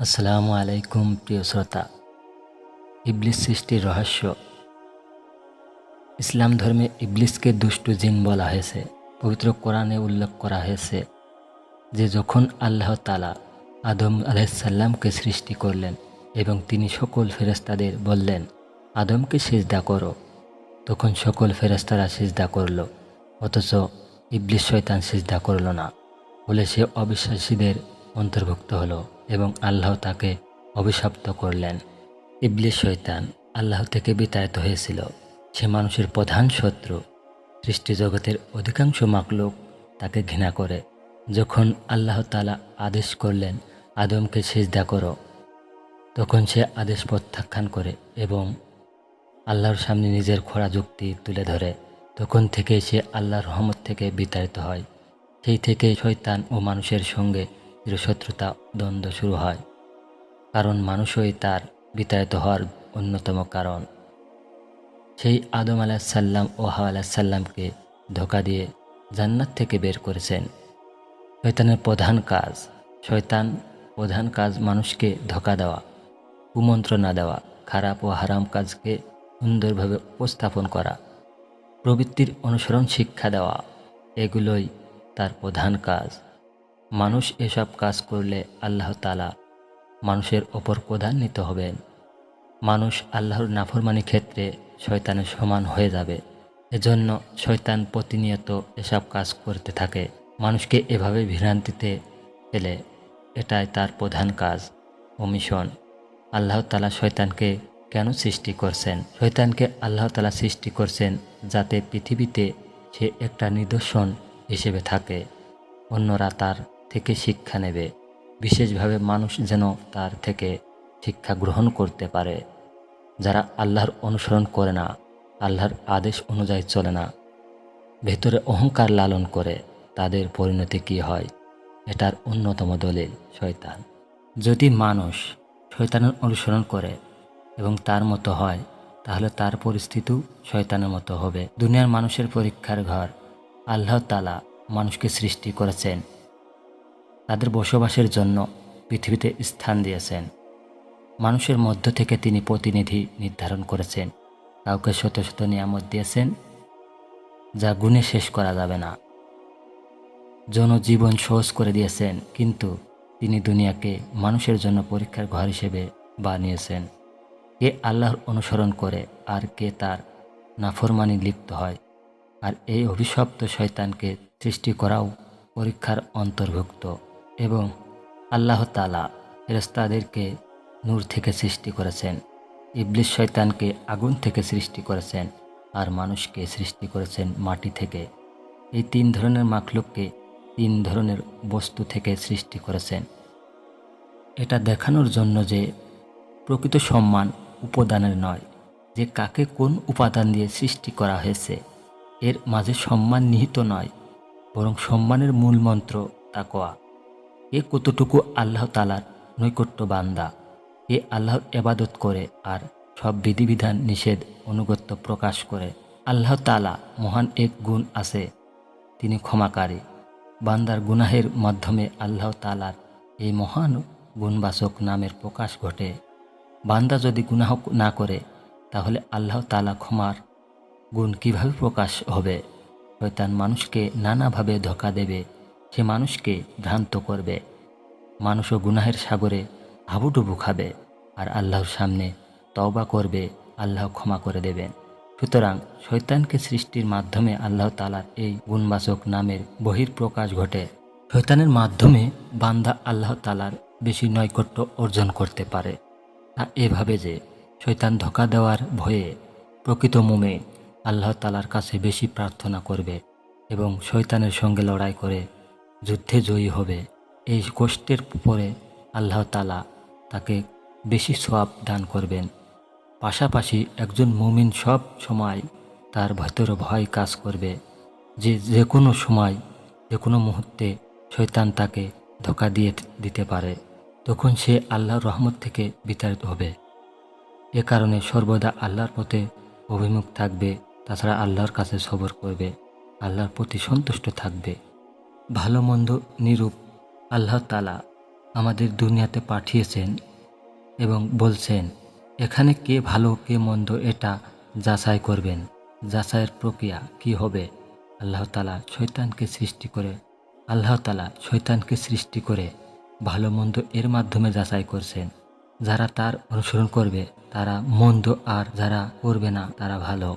আসসালামু আলাইকুম প্রিয় শ্রোতা। ইবলিস সৃষ্টির রহস্য। ইসলাম ধর্মে ইবলিসকে দুষ্টু জিন বলা হয়েছে। পবিত্র কোরআনে উল্লেখ করা হয়েছে যে যখন আল্লাহ তালা আদম আলাইসাল্লামকে সৃষ্টি করলেন এবং তিনি সকল ফেরেস্তাদের বললেন, আদমকে সিজদা করো। তখন সকল ফেরেস্তারা সিজদা করল, অথচ ইবলিস শয়তান সিজদা করল না। বলে সে অবিশ্বাসীদের অন্তর্ভুক্ত হলো এবং আল্লাহ তাকে অভিশপ্ত করলেন। ইবলিস শৈতান আল্লাহ থেকে বিতাড়িত হয়েছিল। সে মানুষের প্রধান শত্রু। সৃষ্টি জগতের অধিকাংশ মাকলুক তাকে ঘৃণা করে। যখন আল্লাহ তালা আদেশ করলেন, আদমকে সিজদা করো। তখন সে আদেশ প্রত্যাখ্যান করে এবং আল্লাহর সামনে নিজের খোড়া যুক্তি তুলে ধরে। তখন থেকে সে আল্লাহর রহমত থেকে বিতাড়িত হয়। সেই থেকে শয়তান ও মানুষের সঙ্গে চিরশত্রুতা দ্বন্দ্ব শুরু হয়। কারণ মানুষই তার বিতাড়িত হওয়ার অন্যতম কারণ। সেই আদম আলাহিসাল্লাম ও হাওয়া আলাহিসাল্লামকে ধোকা দিয়ে জান্নাত থেকে বের করেছেন। শয়তানের প্রধান কাজ, শয়তান প্রধান কাজ মানুষকে ধোকা দেওয়া, কুমন্ত্রণা দেওয়া, খারাপ ও হারাম কাজকে সুন্দরভাবে উপস্থাপন করা, প্রবৃত্তির অনুসরণ শিক্ষা দেওয়া, এগুলোই তার প্রধান কাজ। মানুষ এসব কাজ করলে আল্লাহ তালা মানুষের ওপর প্রধান্বিত হবেন। মানুষ আল্লাহর নাফরমানি ক্ষেত্রে শয়তানের সমান হয়ে যাবে। এজন্য শয়তান প্রতিনিয়ত এসব কাজ করতে থাকে। মানুষকে এভাবে ভ্রান্তিতে ফেলে, এটাই তার প্রধান কাজ ও মিশন। আল্লাহ তালা শয়তানকে কেন সৃষ্টি করছেন? শয়তানকে আল্লাহ তালা সৃষ্টি করছেন যাতে পৃথিবীতে সে একটা নিদর্শন হিসেবে থাকে। অন্যরা তার থেকে শিক্ষা নেবে। বিশেষভাবে মানুষ যেন তার থেকে শিক্ষা গ্রহণ করতে পারে। যারা আল্লাহর অনুসরণ করে না, আল্লাহর আদেশ অনুযায়ী চলে না, ভেতরে অহংকার লালন করে, তাদের পরিণতি কী হয়? এটার অন্যতম দলিল শয়তান। যদি মানুষ শয়তানের অনুসরণ করে এবং তার মতো হয়, তাহলে তার পরিস্থিতিও শয়তানের মতো হবে। দুনিয়ার মানুষের পরীক্ষার ঘর আল্লাহ তালা মানুষকে সৃষ্টি করেছেন। তাদের বসবাসের জন্য পৃথিবীতে স্থান দিয়েছেন। মানুষের মধ্য থেকে তিনি প্রতিনিধি নির্ধারণ করেছেন। কাউকে শত শত নিয়ামত দিয়েছেন, যা গুণে শেষ করা যাবে না। জনজীবন সহজ করে দিয়েছেন, কিন্তু তিনি দুনিয়াকে মানুষের জন্য পরীক্ষার ঘর হিসেবে বানিয়েছেন। কে আল্লাহর অনুসরণ করে আর কে তার নাফরমানি লিপ্ত হয়। আর এই অভিশপ্ত শয়তানকে সৃষ্টি করাও পরীক্ষার অন্তর্ভুক্ত। এবং আল্লাহ তালা ফেরেস্তাদেরকে নূর থেকে সৃষ্টি করেছেন। ইবলিশ শয়তানকে আগুন থেকে সৃষ্টি করেছেন আর মানুষকে সৃষ্টি করেছেন মাটি থেকে। এই তিন ধরনের মাখলুককে তিন ধরনের বস্তু থেকে সৃষ্টি করেছেন। এটা দেখানোর জন্য যে প্রকৃত সম্মান উপাদানের নয়, যে কাকে কোন উপাদান দিয়ে সৃষ্টি করা হয়েছে। এর মাঝে সম্মান নিহিত নয়, বরং সম্মানের মূল মন্ত্র তাকোয়া এ কতটুকু আল্লাহ তালার নৈকট্য বান্দা? এ আল্লাহর এবাদত করে আর সব বিধিবিধান নিষেধ অনুগত্য প্রকাশ করে। আল্লাহ তালা মহান এক গুণ আছে, তিনি ক্ষমাকারী। বান্দার গুনাহের মাধ্যমে আল্লাহ তালার এই মহান গুণবাচক নামের প্রকাশ ঘটে। বান্দা যদি গুনাহ না করে, তাহলে আল্লাহ তালা ক্ষমার গুণ কীভাবে প্রকাশ হবে? শয়তান মানুষকে নানাভাবে ধোকা দেবে। সে মানুষকে ভ্রান্ত করবে। মানুষও গুনাহের সাগরে হাবুডুবু খাবে আর আল্লাহর সামনে তওবা করবে, আল্লাহ ক্ষমা করে দেবেন। সুতরাং শৈতানকে সৃষ্টির মাধ্যমে আল্লাহ তালার এই গুণবাচক নামের বহির প্রকাশ ঘটে। শৈতানের মাধ্যমে বান্দা আল্লাহ তালার বেশি নৈকট্য অর্জন করতে পারে। তা এভাবে যে শৈতান ধোকা দেওয়ার ভয়ে প্রকৃত মোমে আল্লাহ তালার কাছে বেশি প্রার্থনা করবে এবং শৈতানের সঙ্গে লড়াই করে যুদ্ধে জয়ী হবে। এই কষ্টের পরে আল্লাহ তালা তাকে বেশি সোয়াব দান করবেন। পাশাপাশি একজন মুমিন সব সময় তার ভেতরে ভয় কাজ করবে। যে যে কোনো সময় যে কোনো মুহূর্তে শৈতান তাকে ধোকা দিয়ে দিতে পারে। তখন সে আল্লাহর রহমত থেকে বিতাড়িত হবে। এ কারণে সর্বদা আল্লাহর পথে অভিমুখ থাকবে। তাছাড়া আল্লাহর কাছে সবর করবে। আল্লাহর প্রতি সন্তুষ্ট থাকবে। ভালো মন্দ নিরূপ আল্লাহ তালা আমাদের দুনিয়াতে পাঠিয়েছেন এবং বলছেন, এখানে কে ভালো, কে মন্দ এটা যাচাই করবেন। যাচাইয়ের প্রক্রিয়া কি হবে? আল্লাহ তালা শৈতানকে সৃষ্টি করে, আল্লাহ তালা শৈতানকে সৃষ্টি করে ভালো মন্দ এর মাধ্যমে যাচাই করছেন। যারা তার অনুসরণ করবে, তারা মন্দ আর যারা করবে না, তারা ভালো।